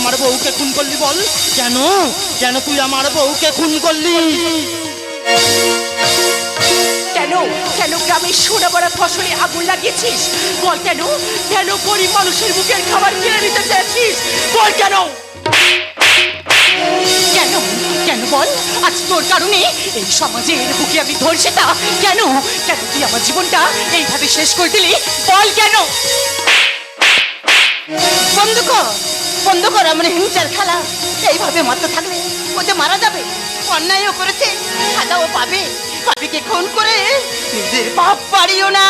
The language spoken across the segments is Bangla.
আমার বউকে খুন করলি বল? কেন? কেন তুই আমার বউকে খুন করলি? কেন? কেন গ্রামের সোনা বড়া ফসলে আগুন লাগিয়েছিস? বল কেন? কেন গরিব মানুষের বুকের খাবার কেড়ে নিতে চেয়েছিস? বল কেন? কেন? কেন বল? আজ তোর কারণে এই সমাজের বুকে আমি ধর্ষিতা কেন? কেন তুই আমার জীবনটা এইভাবে শেষ করে দিলি? বল কেন? বন্ধ কর। বন্ধ কর আমার হিংসার খেলা। এইভাবে মারতে থাকলে ওতে মারা যাবে অন্যায়ও করেছে সাজাও পাবে পাপিকে খুন করে নিজের পাপ পারিও না।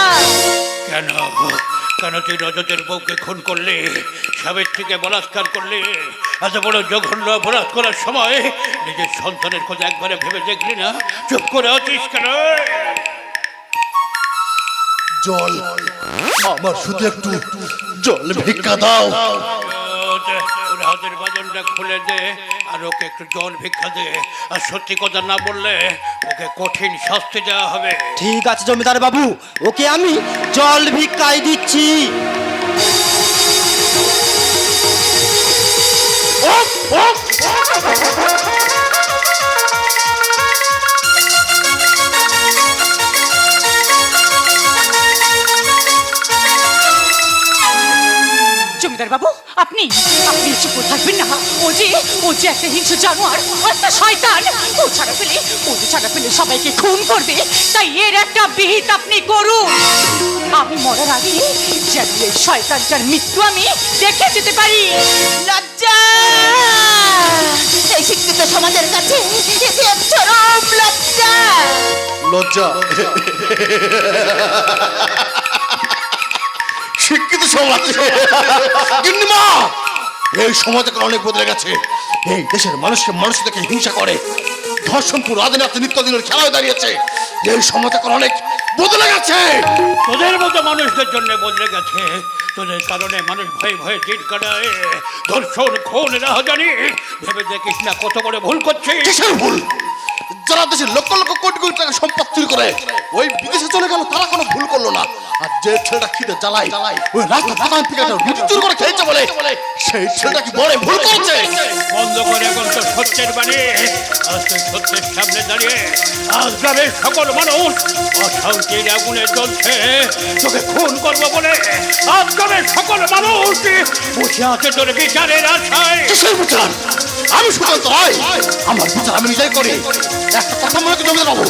কেন? কেন তুই রজতের বউকে খুন করলে? সাবিত্রীকে বলাৎকার করলে? এত বড় জঘন্য অপরাধ করার সময় নিজের সন্তানের কথা একবারে ভেবে দেখলি না? চুপ করে আছিস কেন? জল আমার শুধু একটু জল ভিক্ষা দাও। ওর হাতের বাদনটা খুলে দে আর ওকে একটু জল ভিক্ষা দে। আর সত্যি কথা না বললে ওকে কঠিন শাস্তি দেওয়া হবে। ঠিক আছে জমিদার বাবু ওকে আমি জল ভিক্ষায় দিচ্ছি। জমিদার বাবু আপনি আপনি চুপ থাকবেন না। ও যে ও যে একটা হিংস্র জানোয়ার একটা শয়তান। ও ছাড়া পেলে ও যে ছাড়া পেলে সবাইকে খুন করবে। তাই এর একটা বিহিত আপনি করুন। আমি মরার আগে যেন এই শয়তানটার মৃত্যু আমি দেখে যেতে পারি। লজ্জা! এই শিক্ষিত সমাজের কাছে এতে এক চরম লজ্জা। লজ্জা। সমাজ। গিন্নিমা এই সমাজ এখন অনেক বদলে গেছে। এই দেশের মানুষকে মানুষ থেকে হিংসা করে। ধর্ষণপুর আদিনাথ নিত্যদিনের খেলায় দাঁড়িয়েছে। এই সমাজ এখন অনেক বদলে গেছে। তোদের মতো মানুষদের জন্য বদলে গেছে। তোদের কারণে মানুষ ভয়ে ভয়ে দিন কাটায় ধর্ষণ খুন রাহাজানি। ভেবে দেখিস না কত বড় ভুল করছিস। কিসের ভুল? যারা দেশের লক্ষ লক্ষ কোটি কোটি টাকা সম্পদ চুরি করে ওই বিদেশে চলে গেল তারা কোনো ভুল করল না। আর যে ছেলেটা খিদে জ্বালাই ওই রাস্তা দোকান থেকে রুটি চুরি করে খেয়েছে বলে সেই ছেলেটা কি বড় ভুল করছে? বন্ধ করে এখন তো সত্যের বাণী আজ সত্যের সামনে দাঁড়িয়ে আজ গ্রামের সকল মানুষ অশান্তির আগুনে জ্বলছে। তোকে খুন করব বলে আজ গ্রামের সকল মানুষ বসে আছে তোর বিচারের আশায়। কিসের বিচার? আমি সুকান্ত আমার বিচার আমি নিজেই করি। একটা কথা মনে জমিদার বাবু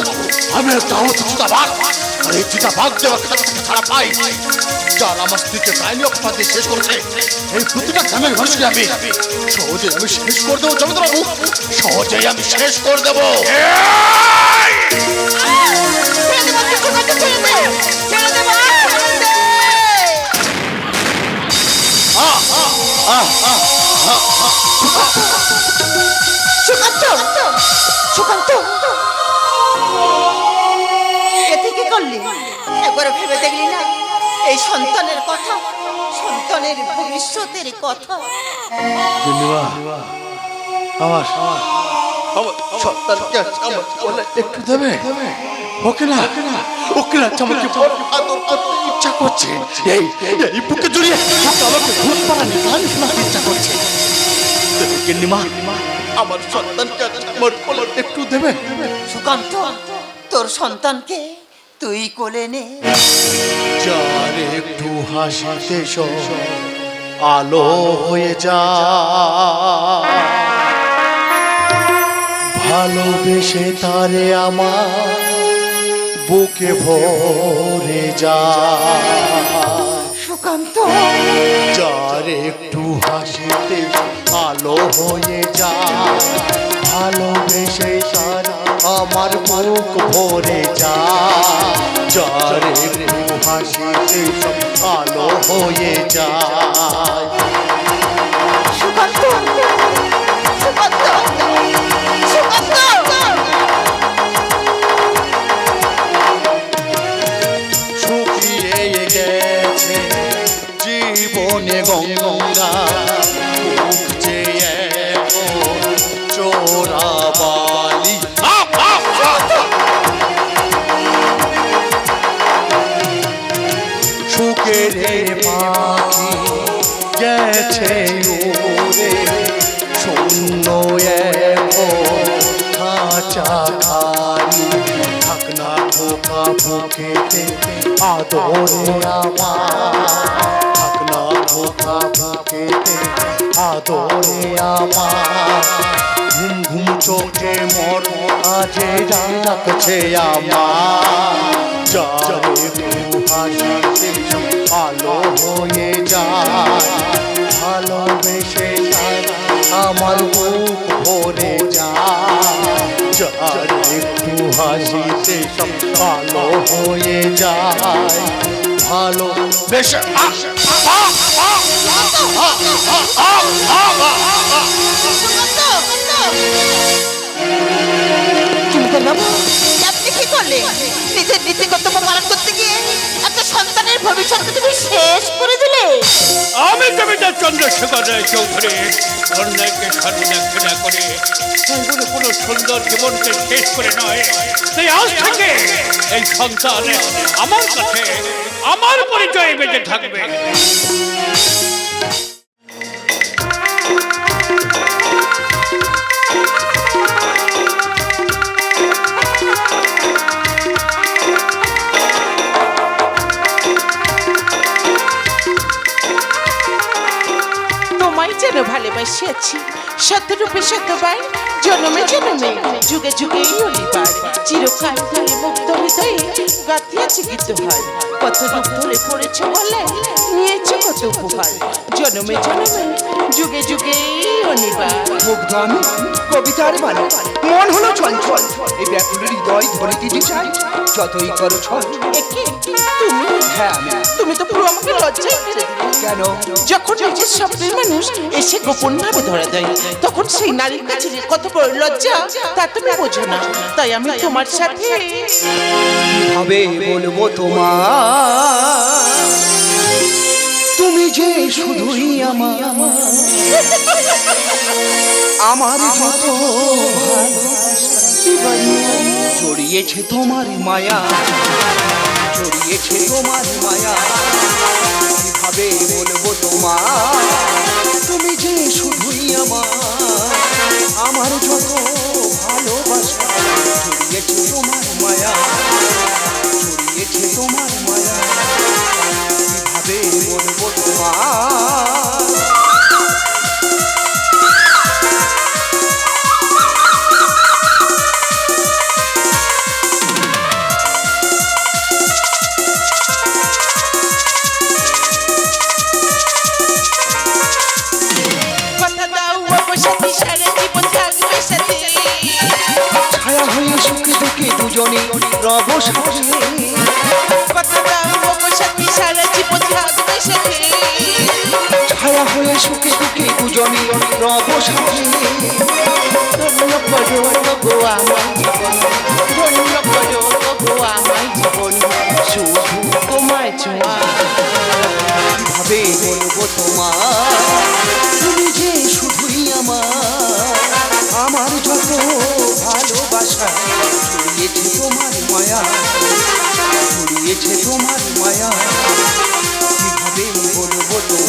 আমি একটা আমার চিতা ভাগ আর এই চিতা ভাগ দেওয়া খাতা থেকে ছাড়া পাই যার আমার স্ত্রীকে ডাইনি অপবাদ দিয়ে শেষ করেছে এই প্রতিটা গ্রামের মানুষকে আমি সহজে আমি শেষ করে দেবো জমিদার বাবু সহজেই আমি শেষ করে দেবো ছেড়ে দে বলছি, সুকান্ত, ছেড়ে সুকান্ত। এতে কি করলি? একবার ভেবে দেখলি না? এই সন্তানের কথা সন্তানের ভবিষ্যতের কথা। আমার আমার সন্তানকে আমার কোলে একটু দেবে? ওকে না ওকে না আমাকে বড় আদর করতে ইচ্ছা করছে। এই এই বুকে জড়িয়ে আমাকে ঘুম পাড়ানি ইচ্ছা করছে। গিন্নিমা আমার সন্তানকে আমার কোলে একটু দেবে? সুকান্ত তোর সন্তানকে তুই কোলে নে। যার একটু হাসিতে আলো হয়ে যা। ভালোবেসে তারে আমার বুকে ভরে যা। সুকান্ত যার একটু হাসিতে আলো হয়ে যা ভালোবেসে তারা আমার মুখ ভরে যা যার একটু হাসিতে আলো হয়ে যায়। আদরে আমার থাক না কোথা বুকেতে আদরে আমার ঘুম ঘুম চোখে মন আজে ডাকছে আমার যারে হাসিতে আলো হয়ে যায়। ভালোবেসে তারা আমার বুক ভরে যার একটু হাসিতে সব ভালো হয়ে যায় ভালো বেশ আপনি কি করলে? নিজের নীতিগত পালন করতে গিয়ে ভবিষ্যৎকে তুমি শেষ করে দিলে? আমি জমিদার চন্দ্রশেখর রায় চৌধুরী অন্যায়কে সর্বদা ঘৃণা করে বলে কোনো সুন্দর জীবনকে শেষ করে নয়। সেই আজ থেকে এই সন্তান আমার কাছে, আমার পরিচয়ে বেঁচে থাকবে। যেন ভালোবাসিয়াছি শতরূপে শতবার, জন্মে জন্মে, যুগে যুগে চিরকাল ধরে মুক্ত হৃদয়ে গাথিয়াছে গীতহার কত রূপ ধরে পড়েছ বলে, নিয়েছে কত উপহার। জন্মে জন্মে, যুগে যুগে অনিবার। মুগ্ধ আমি। কবিতার বাণী। মন হলো চঞ্চল। এই ব্যাকুল হৃদয় ধরে দিতে চাই। যতই করো ছল। তুমি? হ্যাঁ তুমি তো পুরো আমাকে লজ্জায় কেন? যখন নিজের স্বপ্নের মানুষ এসে গোপন ভাবে ধরা দেয় তখন সেই নারীর কাছে যে কত বড় লজ্জা তা তুমি বোঝো না। তাই আমি তোমার সাথে হবে বলব তোমার তুমি যে শুধুই আমার আমার যত জড়িয়েছে তোমার মায়া, জড়িয়েছে তোমার মায়া, কীভাবে বলব তোমার তুমি যে শুধুই আমার আমার যত ভালোবাসা জড়িয়েছে তোমার মায়া, জড়িয়েছে তোমার মায়া, কীভাবে বলব তোমার ছায়া হয়ে সুখে দুঃখে দুজনে রব সাথে ধন্য করো আমার। জীবন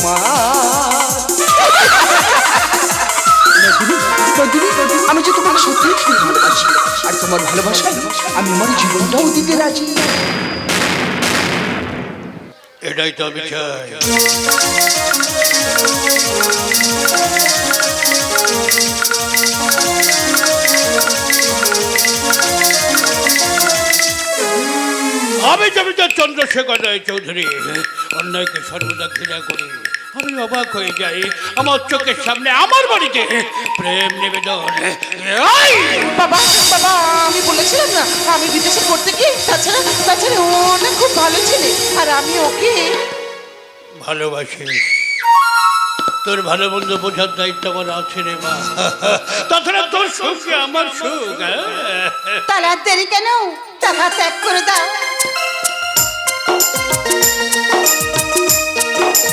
তোমার। আমি যে তোমাকে সত্যি খুব ভালোবাসি আর তোমার ভালোবাসায় আমি আমার জীবনটাও দিতে রাজি। এটাই তো আমি চাই। আমি জমিদার চন্দ্রশেখর রায় চৌধুরী অন্যায়কে সর্বদা ঘৃণা করি। আমি অবাক হয়ে যাই। আমার চোখের সামনে আমার বাড়িতে প্রেম নিবেদন! বাবা বাবা আমি বলেছিলাম না আমি বিদেশে পড়তে গিয়ে তাছাড়া তাছাড়া ও না খুব ভালো ছেলে আর আমি ওকে ভালোবাসি। তোর ভালো মন্দ বোঝার দায়িত্ব আমার আছে রে মা। তাছাড়া তোর সুখ আমার সুখ হ্যাঁ? তারা দেরি কেন? তারা ত্যাগ করে দাও।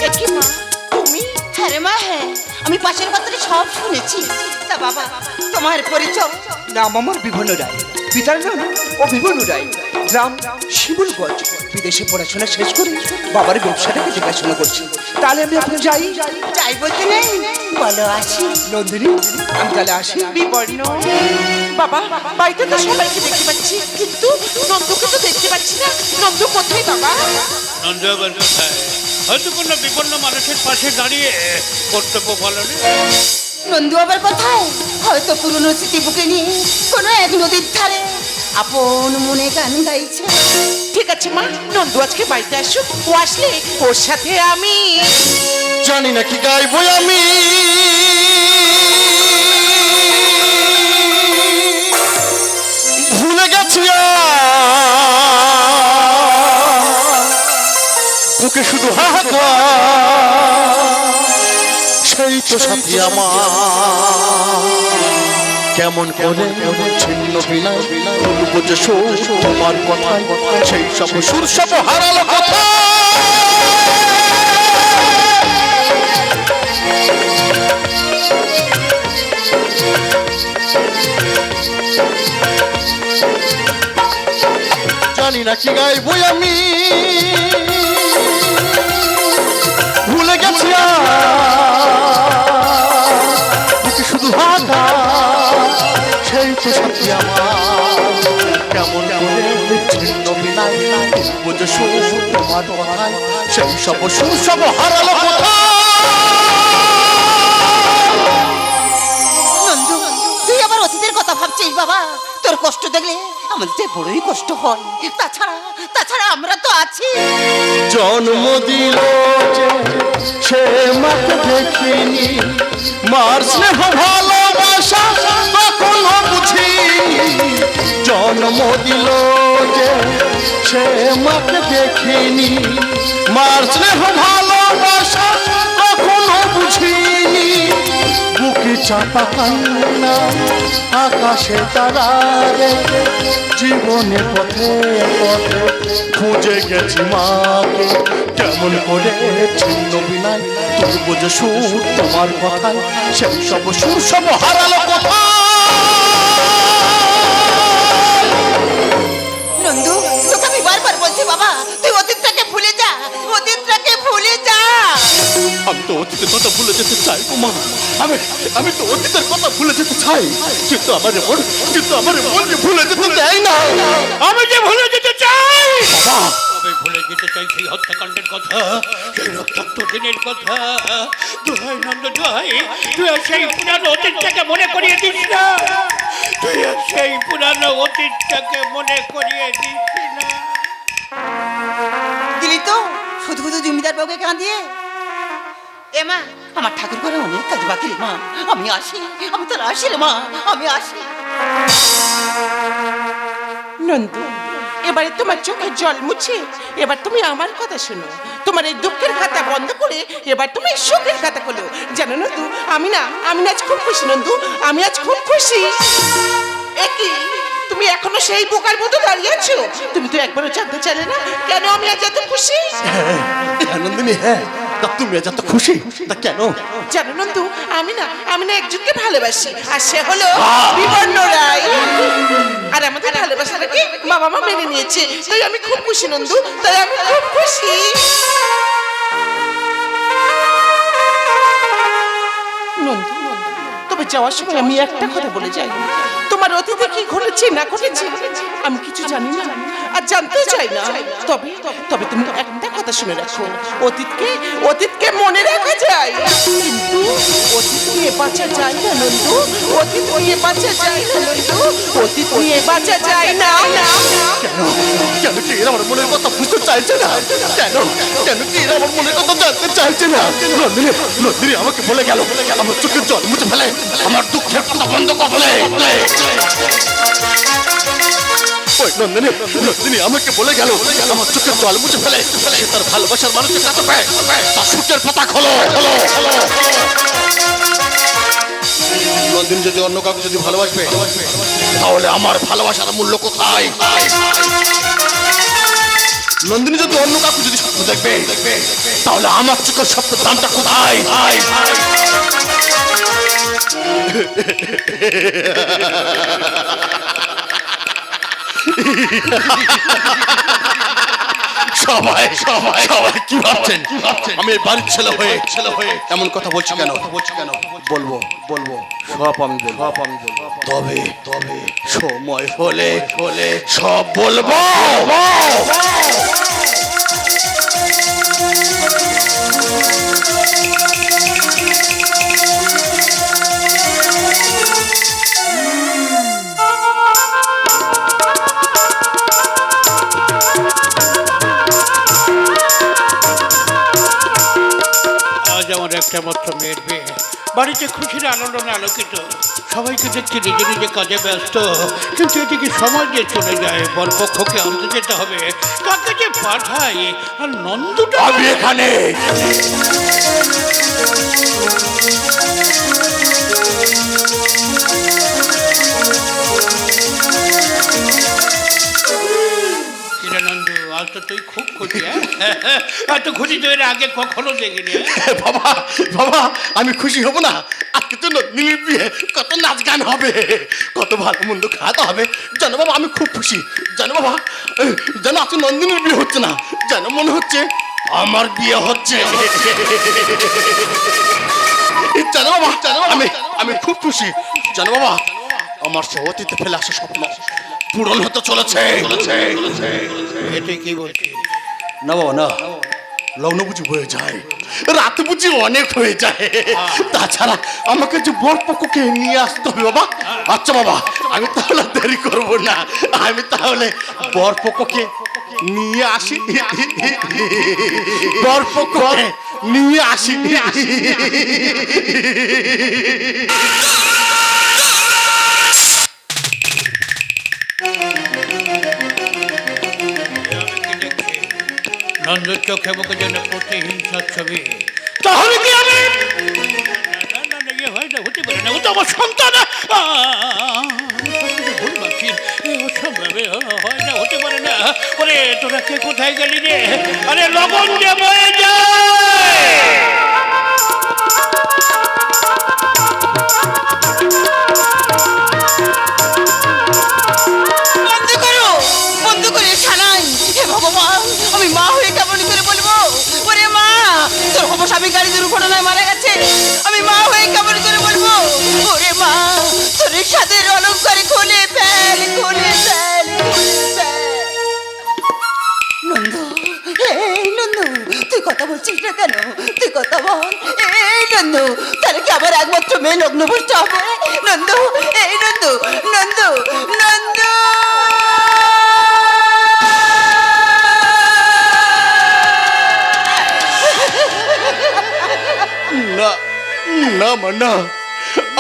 একই মা? তুমি? হ্যাঁ রে মা হ্যাঁ। আমি পাশের কথাটা সব শুনেছি। তা বাবা তোমার পরিচয়? নাম আমার বিভন্ন রায়। পিতার নাম অভিমন্য রায়। গ্রাম শিমুলগঞ্জ বিদেশে পড়াশোনা শেষ করে বাবার ব্যবসাটাকে দেখাশোনা করছি। তাহলে আমি এখন যাই? যাই বলতে নেই। বলো আসি। নন্দিনী আমি তাহলে আসি। বিবর্ণ। বাবা বাড়িতে তো সবাইকে দেখতে পাচ্ছি। কিন্তু নন্দকে তো দেখতে পাচ্ছি না। নন্দ কোথায় বাবা? নন্দ আবার কোথায়? হয়তো কোনো বিপন্ন মানুষের পাশে দাঁড়িয়ে কর্তব্য পালনে। নন্দু আবার কোথায়? হয়তো পুরনো স্মৃতি বুকে নিয়ে কোনো এক নদীর ধারে আপন মনে গান গাইছে। ঠিক আছে মা নন্দু আজকে বাড়িতে আসুক। ও আসলে ওর সাথে আমি। জানি না কি গাইবো আমি। ভুলে গেছি আর। বুকে শুধু সেই তো সাথী আমার। কেমন করে ছিন্ন বিনা বুঝে আমার কথায় সেই সব সুর সব হারালো কথা। জানি না কি গাইবো আমি। বুকে শুধু হাতা সেই তো সাথী আমার। কেমন ছিন্ন বুঝে তোমার কথায় সেই সব সুর সব হারালো কথা নন্দু তুই আবার অতীতের কথা ভাবছিস বাবা? তোর কষ্ট দেখলে আমাদের যে বড়ই কষ্ট হয়। তাছাড়া তাছাড়া আমরা তো আছি। জন্ম দিল যে সে মাকে দেখিনি। মার স্নেহ, ভালোবাসা কখনো বুঝিনি। জন্ম দিল যে সে মাকে দেখিনি। মার স্নেহ ভালোবাসা চাপা কান্না আকাশে তারা জীবনে পথে পথে খুঁজে গেছি মাকে কেমন করে ছিন্ন বিনাই তোর বোঝে সুর তোমার কথায়, সেই সব সুর সব হারালো কথা আমি তো অতীতের কথা ভুলে যেতে চাই মা। আমি আমি তো অতীতের কথা ভুলে যেতে চাই। কিন্তু আমার মন কিন্তু আমার মন যে ভুলে যেতে দেয় না আমি যে ভুলে যেতে চাই। আমি ভুলে যেতে চাই সেই হত্যাকাণ্ডের কথা সেই রক্তাক্ত দিনের কথা। দোহাই নন্দ দোহাই। তুই সেই পুরানো অতীতটাকে মনে করিয়ে দিস না। তুই সেই পুরানো অতীতটাকে মনে করিয়ে দিস না। দিলি তো? শুধু শুধু জমিদার বাবুকে কাঁদিয়ে? এ মা আমার ঠাকুর ঘরে অনেক কাজ বাকি রে মা। আমি আসি আমি তোর আসি রে মা আমি আসি। নন্দু এবারে তোমার চোখে জল মুছে এবার তুমি আমার কথা শোনো। তোমার এই দুঃখের খাতা বন্ধ করে এবার তুমি সুখের খাতা খোলো। জানো নন্দু আমি না আমি না আজ খুব খুশি নন্দু আমি আজ খুব খুশি। একই তুমি এখনও সেই বোকার মতো দাঁড়িয়ে আছো? তুমি তো একবারও জানতে চাইলে না কেন আমি আজ এত খুশি? আনন্দিনী হ্যাঁ। তা তুমি এত খুশি? তা কেন? জানো নন্দু আমি না আমি না একজনকে ভালোবাসি আর সে হলো বিবর্ণ রায়। আর আমাদের ভালোবাসাটাকে বাবা মা মেনে নিয়েছে তাই আমি খুব খুশি নন্দু তাই আমি খুব খুশি। নন্দু তবে যাওয়ার সময় আমি একটা কথা বলে যাই। তোমার অতীতে কি ঘটেছে, না ঘটেছে? আমি কিছু জানি না আর জানতে চাই না। তবে তবে তুমি একটা কথা শুনে রাখো। অতীতকে অতীতকে মনে রাখা যায়। কিন্তু অতীত নিয়ে বাঁচা যায় না, নন্দু। অতীত নিয়ে বাঁচা যায় না, নন্দু। অতীত নিয়ে বাঁচা যায় না। কেন? কেন কি আমার মনের কথা বুঝতে চাইছে না? কেন? কেন কি আমার মনের কথা জানতে চাইছে না? নন্দিনী নন্দিনী আমাকে বলে গেল। আমার চোখের জল মুছে ফেলে। আমার দুঃখের কথা বন্ধ করে। নন্দিনী আমাকে বলে গেল, আমার তার ভালোবাসার নন্দিনী যদি অন্য কাউকে যদি ভালোবাসবে, তাহলে আমার ভালোবাসার মূল্য কোথায়? নন্দিনী যদি অন্য কাউকে যদি স্বপ্ন দেখবে, তাহলে আমার চোখের স্বপ্নের দামটা কোথায়? সবাই সবাই সবাই কি ভাবছেন? আমি বাড়ির ছেলে হয়ে ছেলে হয়ে এমন কথা বলছি কেন? বলছি কেন? বলব বলব সব আমি বলব। সব আমি বলব। তবে তবে সময় হলে হলে সব বলব। আজ আমার একটা মাত্র বাড়িতে খুশির আনন্দ আলোকিত। সবাইকে দেখছি নিজে নিজে কাজে ব্যস্ত। কিন্তু এদিকে সময় যে চলে যায়, বরপক্ষকে আনতে যেতে হবে। কাকে যে পাঠাই? আর নন্দটা আমি এখানে। তো তুই খুব খুশি হ্যাঁ? এত খুশি তো আগে কখনো দেখিনি হ্যাঁ? বাবা বাবা, আমি খুশি হব না। আজকে তো নন্দিনীর বিয়ে। কত নাচ গান হবে, কত ভালো মন্দ খাওয়াতে হবে। জানো বাবা, আমি খুব খুশি। জানো বাবা জানো আজকে নন্দিনীর বিয়ে হচ্ছে না। জানো মনে হচ্ছে আমার বিয়ে হচ্ছে। জানো বাবা জানো আমি আমি খুব খুশি। জানো বাবা, আমার সহতিতে ফেলে আসা স্বপ্ন। পূরণ হতে চলেছে। চলেছে চলেছে এ তুই কি বলছিস না বাবা না। লগ্ন বুঝি হয়ে যায়। রাত বুঝি অনেক হয়ে যায়। তাছাড়া আমাকে যে বর পক্ষকে নিয়ে আসতে হবে বাবা। আচ্ছা বাবা আমি তাহলে দেরি করব না। আমি তাহলে বর পক্ষকে নিয়ে আসি। বর পক্ষকে নিয়ে আসি। নন্দর চোখে মুখে যেন প্রতিহিংসার ছবি তাহলে কি আমি ইয়ে না, হতে পারে না, ও তো আমার সন্তান ভুল ভাবছি। এ হয় না, হতে পারে না। ওরে, তোরা কে কোথায় গেলি রে? আরে লগন যে বয়ে যায় স্বামী গাড়ি দুর্ঘটনায় মারা গেছে। আমি মা হয়ে কেমন করে বলব? ওরে মা, তোর সাদের অলঙ্কার খুলে ফেল খুলে ফেল নন্দ, এই নন্দ, তুই কথা বলছিস না কেন? তুই কথা বল। এই নন্দ, তাহলে কি আবার একমাত্র মেয়ে লগ্ন বসতে হবে? নন্দ, এই নন্দ নন্দ নন্দ। না মা না।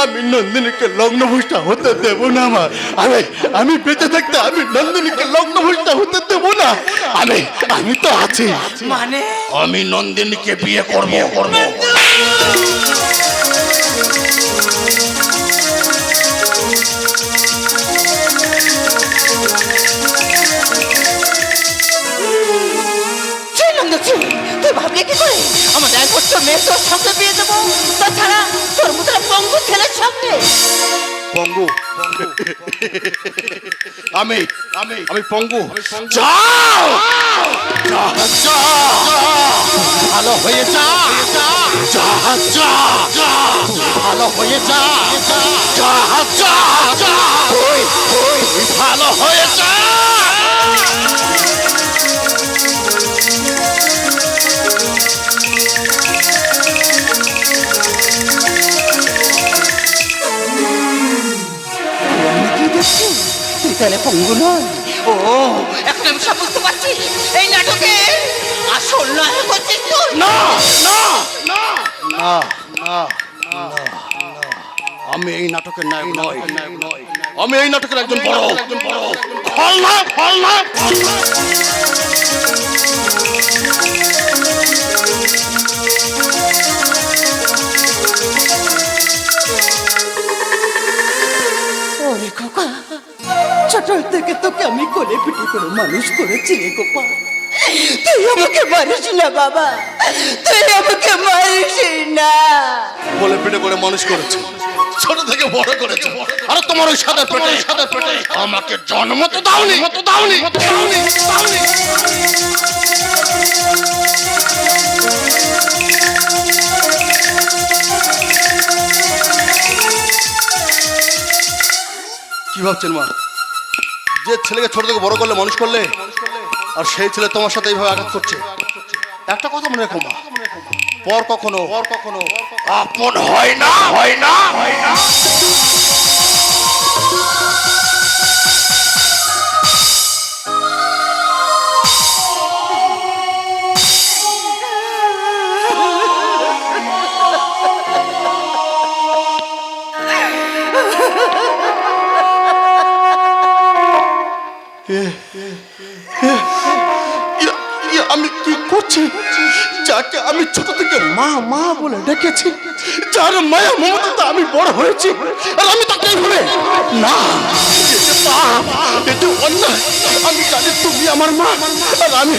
আমি নন্দিনীকে লগ্ন ভুষ্টা হতে দেব না মা। আমি আমি বেঁচে থাকতে আমি নন্দিনীকে লগ্ন ভুষ্টা হতে দেব না। আমি আমি তো আছি। মানে? আমি নন্দিনীকে বিয়ে করব। করব সেই নন্দ ছি, তুই ভাবলি কি করে? আমাদের তোর সঙ্গে বিয়ে দেবো তাছাড়া তোর মতো পঙ্গু ছেলের সঙ্গে পঙ্গু। আমি আমি আমি পঙ্গু। যাও! ভালো হয়ে যা। ভালো হয়ে যা। ভালো হয়ে যা। তাহলে পঙ্গু নয়। ও এখন আমি সব বুঝতে পারছি। এই নাটকে আসল নায়ক হচ্ছে তুই না না না না না আমি এই নাটকের নায়ক নয় আমি এই নাটকের একজন বড় একজন বড় খলনায়ক খলনায়ক। করে মানুষ করেছি রে গোপা তুই আমাকে মারিস না বাবা। তুই আমাকে মারিস না। বলে পেটে করে মানুষ করেছে। ছোট থেকে বড় করেছে। আর তোমার ওই সাদা পেটে। সাদা পেটে। আমাকে জন্ম তো দাওনি। মতো দাওনি। মতো দাওনি। দাওনি। কি ভাবছেন মা? যে ছেলেকে ছোট থেকে বড় করলে, মানুষ করলে, আর সেই ছেলে তোমার সাথে এইভাবে আঘাত করছে। একটা কথা মনে রেখো মা। পর কখনো পর কখনো আপন হয় না হয় না হয় না। করছি যাকে আমি ছোট থেকে মা মা বলে ডেকেছি যার মায়া মমতা আমি বড় হয়েছি আর আমি তাকে এইভাবে না এতে অন্যায়। আমি জানি তুমি আমার মা আর আমি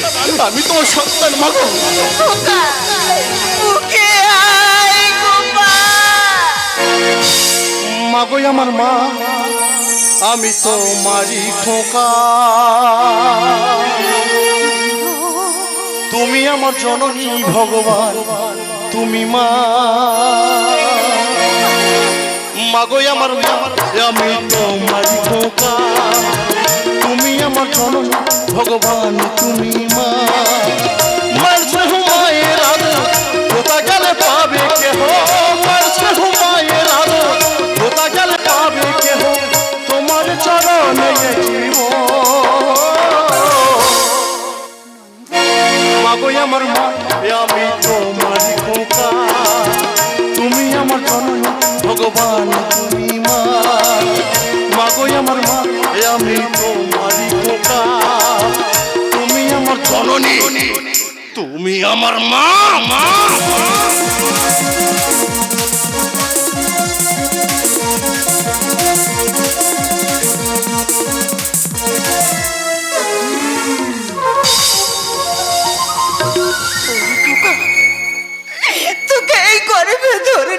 আমি তোমার সন্তান মাগো গোপাল মাগোই আমার মা আমি তো মারি খোকা। তুমি আমার জননী ভগবান, তুমি মা। মাগোই আমার মা আমি তো মারি খোকা। তুমি আমার জননী ভগবান, তুমি মা। ভগবান তুমি মা। মাগোই আমার মা আমি তোমার খোকা। তুমি আমার জননী, তুমি আমার মা মা। তোকে এই গর্ভে ধরে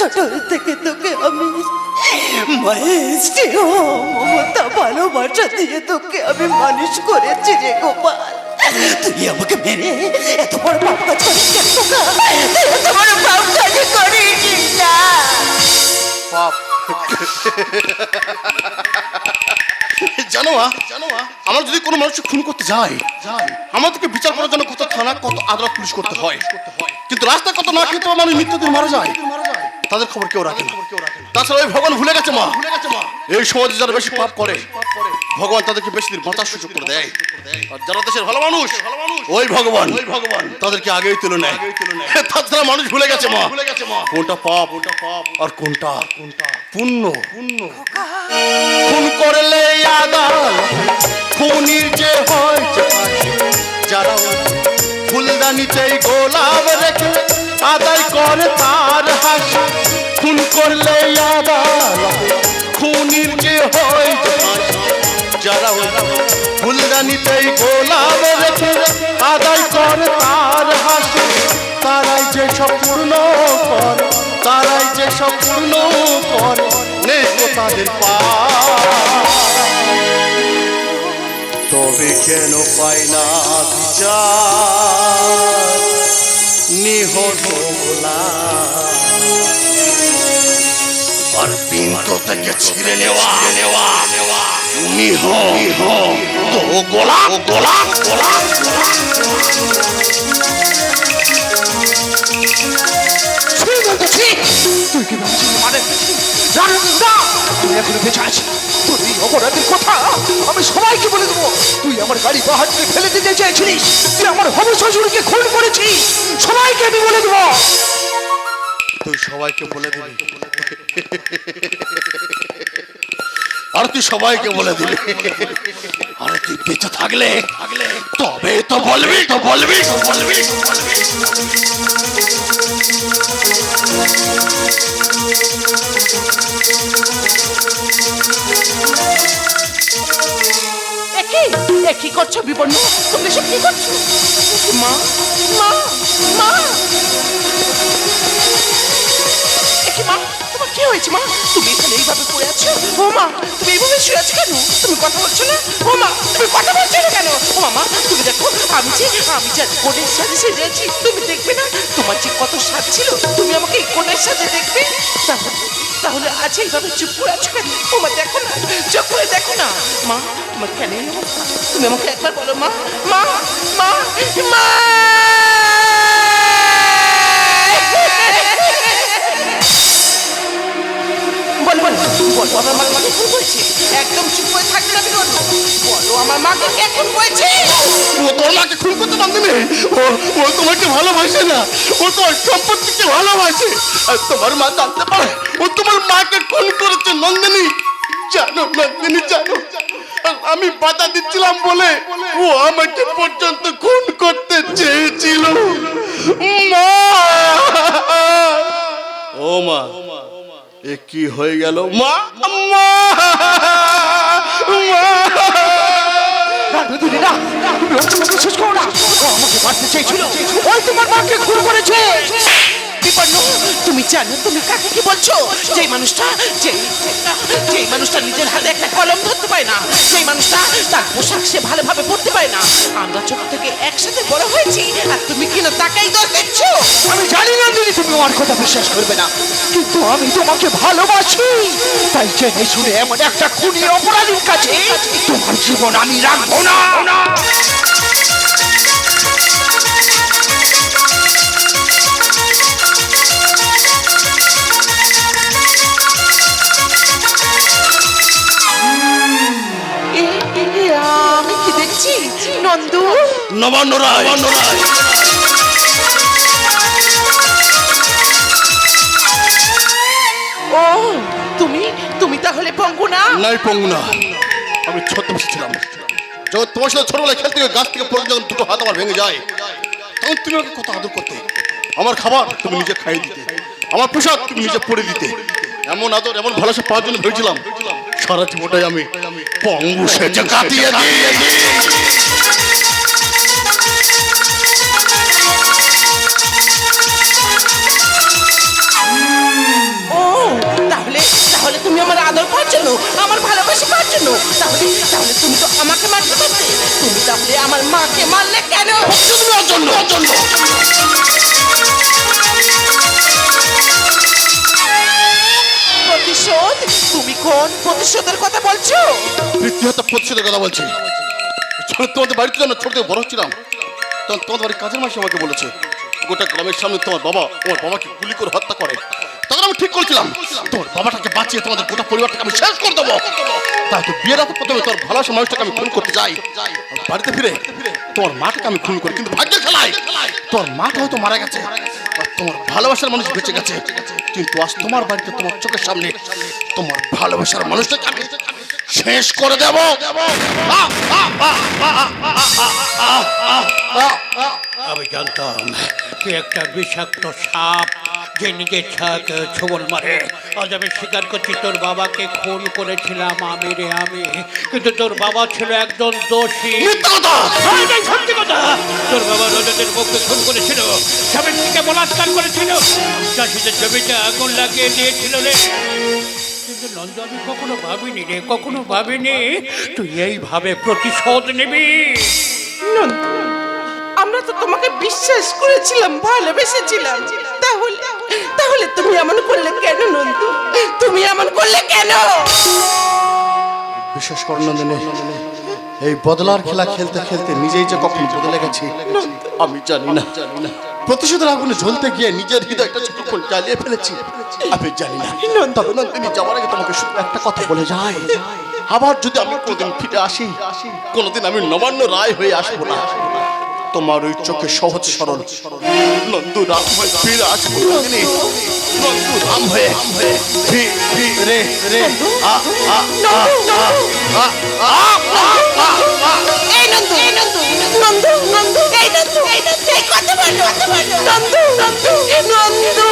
ছোট থেকে তোকে আমি মায়ের মমতা ভালোবাসা দিয়ে তোকে আমি মানুষ করেছি রে গোপাল। তুই আমাকে মেরে এত বড় পাপ কাজ করিস এত বড় পাপ কাজ করিস পাপ। জানো মা জানো আমার যদি কোনো মানুষ খুন করতে যায় আমাদেরকে বিচার করার জন্য কত থানা, কত আদালত পুলিশ করতে হয়। কিন্তু রাস্তা কত না খেতে মানুষ মৃত্যুদিন মারা যায় তাদের খবর কেউ রাখে না। তাছাড়া ওই ভগবান ভুলে গেছে মা। এই সমাজে যারা বেশি পাপ করে ভগবান তাদেরকে বেশি দিন বাঁচার সুযোগ করে দেয়। আর যারা দেশের ভালো মানুষ ওই ভগবান ওই ভগবান তাদেরকে আগেই তুলে নেয়। তাছাড়া মানুষ ভুলে গেছে মা। কোনটা পাপ কোনটা পাপ? আর কোনটা কোনটা? পুণ্য? পুণ্য। খুন করলে আদাল খুনির যে হয় যারা ফুলদানিতেই করলে খুনির যে হয়? যারা ফুলদানিতেই গোলাপ রেখে আদায় করে তার হাসি, তারাই যে সব পূর্ণ করে, তারাই যে সব পূর্ণ করে তো তাদের পা তবে কেন পাই না বিচার? নিহত গোলা আর পিন্ত থেকে ছিঁড়ে নেওয়া নেওয়া নেওয়া নিহ নিহ তো গোলা গোলা গোলা তুই কি ভাবছিস মানে জানো তুই এখনও বেঁচে আছিস অপরাধের কথা আমি সবাইকে বলে দেবো তুই আমার গাড়ি থেকে ফেলে দিতে চেয়েছিলিস তুই আমার হবু শ্বশুরকে খুন করেছিস সবাইকে আমি বলে দেবো তুই সবাইকে বলে দিবি আর তুই সবাইকে বলে দিবি আরে তুই বেঁচে থাকলে থাকলে তবে তো বলবি তো বলবি বলবি। একই করছ বিপন্ন তুমি সব কি করছ? মা মা মা। মা? তোমার কি হয়েছে, মা? তুমি এখানে এইভাবে পড়ে আছো? ও মা, তুমি এইভাবে শুয়ে আছো কেন? তুমি কথা বলছো না? ও মা, তুমি কথা বলছো না কেন? ও মামা তুমি দেখো, আমি যে আমি যে কোণের সেজে আছি, তুমি দেখবে না? তোমার যে কত স্বাদ ছিল, তুমি আমাকে এই কোণের সাথে দেখবে? তাহলে আজ এইভাবে চুপ করে আছো কেন? ও মা, দেখো না, চুপ করে দেখো না। মা, তোমার কেন তুমি আমাকে একবার বলো, মা মা মা মা! বল বল আমার মা মাকে খুন করেছে একদম চুপ করে থাকবে না বিনোদ বলো আমার মাকে কে খুন করেছে? ও তোর মাকে খুন করতে নন্দিনী ও ও তোমাকে ভালোবাসে না। ও তোমার সম্পত্তিকে ভালোবাসে। আর তোমার মা জানতে পারে ও তোমার মাকে খুন করেছে নন্দিনী। জানো নন্দিনী জানো। আমি বাধা দিচ্ছিলাম বলে ও আমাকে পর্যন্ত খুন করতে চেয়েছিল। মা! ও মা। এ কি হয়ে গেল? মা! করো না। আমাকে মারতে চেয়েছিল। ওই তোমার মাকে খুন করেছে। বিপন্ন তুমি জানো, তুমি কাকে কি বলছো? যেই মানুষটা, যেই যেই মানুষটা নিজের হাতে একটা কলম ধরতে পায় না সেই মানুষটা তার পোশাক সে ভালোভাবে পড়তে পায় না। আমরা ছোট থেকে একসাথে বড় হয়েছি, আর তুমি কিনা তাকাই দোষ দিচ্ছ আমি জানি না দিদি, তুমি আমার কথা বিশ্বাস করবে না, কিন্তু আমি তোমাকে ভালোবাসি। তাই জেনে শুনে এমন একটা খুনি অপরাধীর কাছে তোমার জীবন আমি রাখব না। আমি কি দেখছি? নন্দু? নবান্ন রায় ও তুমি তুমি তাহলে পঙ্গু না? নাই পঙ্গু না। আমি ছদ্মবেশে ছিলাম। যখন তোমার সাথে ছোটবেলায় খেলতে গিয়ে গাছ থেকে পড়ে যখন দুটো হাত আমার ভেঙে যায়। তখন তুমি আমাকে কত আদর করতে? আমার খাবার তুমি নিজে খাইয়ে দিতে। আমার পোশাক তুমি নিজে পরে দিতে। এমন আদর এমন ভালোবাসা পাওয়ার জন্য ভেবেছিলাম। সারা জীবনটাই আমি পঙ্গু সেজে কাটিয়ে দিই। তাহলে তাহলে তুমি আমার ভালোবাসা পাওয়ার জন্য তাহলে তাহলে তুমি তো আমাকে মারতে পারতে। তুমি তাহলে আমার মাকে মারলে কেন? জন্য জন্য প্রতিশোধ তুমি কোন প্রতিশোধের কথা বলছো? বৃত্তিহত্যা প্রতিশোধের কথা বলছি। তোমাদের বাড়িতে যখন ছোট থেকে বড় হচ্ছিলাম। তখন তোমাদের বাড়ির কাজের মাসে আমাকে বলেছে, গোটা গ্রামের সামনে তোমার বাবা, তোমার বাবাকে গুলি করে হত্যা করে। তখন আমি ঠিক করেছিলাম। তোমার বাবাটাকে বাঁচিয়ে তোমাদের গোটা পরিবারটাকে আমি শেষ করে দেবো। তাই তো বিয়ের রাতে প্রথমে তোর ভালোবাসা মানুষটাকে আমি খুন করতে যাই বাড়িতে ফিরে তোমার মাটাকে আমি খুন করি, কিন্তু ভাগ্যের খেলায় তোর মাটা হয়তো মারা গেছে তোমার ভালোবাসার মানুষ বেঁচে গেছে। কিন্তু আজ তোমার বাড়িতে তোমার চোখের সামনে তোমার ভালোবাসার মানুষটাকে আমি শেষ করে দেব। আমি জানতাম তুই একটা বিষাক্ত সাপ যে নিজের ছাক ছোবল মারে। আজ আমি স্বীকার করছি তোর বাবাকে খুন করেছিলাম আমি রে আমি। কিন্তু তোর বাবা ছিল একজন দোষী। কথা সত্যি কথা। তোর বাবা রজতের বউকে খুন করেছিল স্বামীর থেকে বলাৎকার করেছিল। চাষিদের জমিতে আগুন লাগিয়ে দিয়েছিল রে। কিন্তু নন্দ আমি কখনো ভাবিনি রে কখনো ভাবিনি। তুই এইভাবে প্রতিশোধ নিবি। আমরা তো তোমাকে বিশ্বাস করেছিলাম ভালোবেসেছিলাম। তাহলে তুমি এমন করলে কেন, নন্দু? তুমি এমন করলে কেন? বিশেষ করে, নন্দিনী। এই বদলার খেলা খেলতে খেলতে নিজেই যে কখন বদলে গেছি, আমি জানি না। প্রতিশোধের আগুনে জ্বলতে গিয়ে নিজের হৃদয়টা কখন জ্বালিয়ে ফেলেছি, আমি জানি না। তবে নন্দিনী, যাওয়ার আগে তোমাকে শুধু একটা কথা বলে যাই। আবার যদি আমি কোনোদিন ফিরে আসি, কোনোদিন আমি নবান্ন রায় হয়ে আসব না। তোমার ওই চোখে সহজ সরল নন্দুরাম হয়ে বিরাজ করুন নন্দুরাম নন্দু ফি ফি রে রে আ আ আ আ আ আ আ নন্দু নন্দু নন্দু নন্দু নন্দু নন্দু নন্দু নন্দু নন্দু